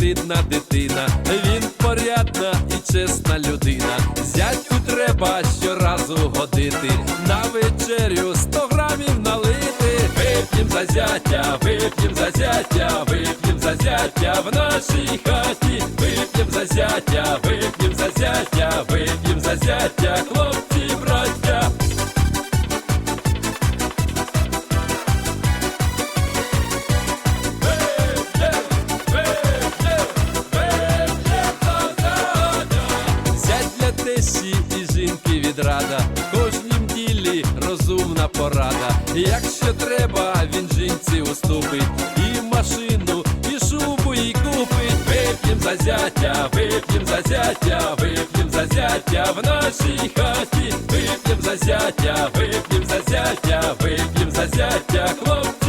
рідна дитина, він порядна і чесна людина. Зятю треба щоразу годити, на вечерю сто грамів налити. Вип'єм за зятя, вип'єм за зятя, вип'єм за зятя в нашій хаті, вип'єм за зятя, вип'єм за зятя, вип'єм за зятя, хлопці, Тещі і жінки відрада, кожнім ділі розумна порада. Якщо треба, він жінці уступить, і машину, і шубу, і купить. Вип'єм за зятя, вип'єм за зятя, вип'єм за зятя в нашій хаті, вип'єм за зятя, вип'єм за зятя, вип'єм за зятя, хлопці,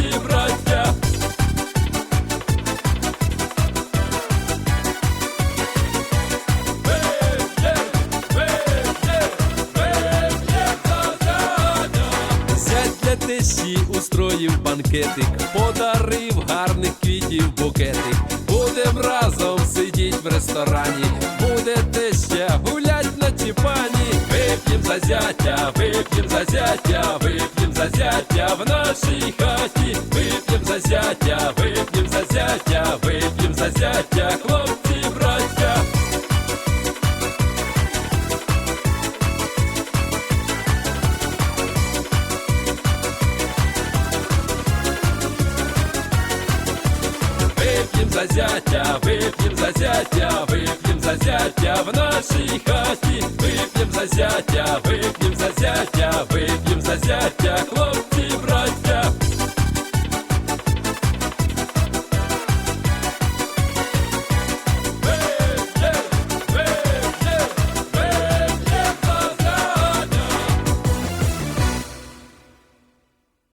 Тещі устроїв банкетик, подарив гарних квітів букетик. Будем разом сидіть в ресторані, буде теща гулять на тіпані. Вип'єм за зятя, вип'єм за зятя, вип'єм за зятя в нашій хаті, вип'єм за зятя, вип'єм за зятя, вип'єм за зятя, хлопці, за зятя, выпьем за зятя, выпьем за зятя в нашей хаті, Выпьем за зятя, выпьем за зятя, выпьем за зятя, хлопці, браття.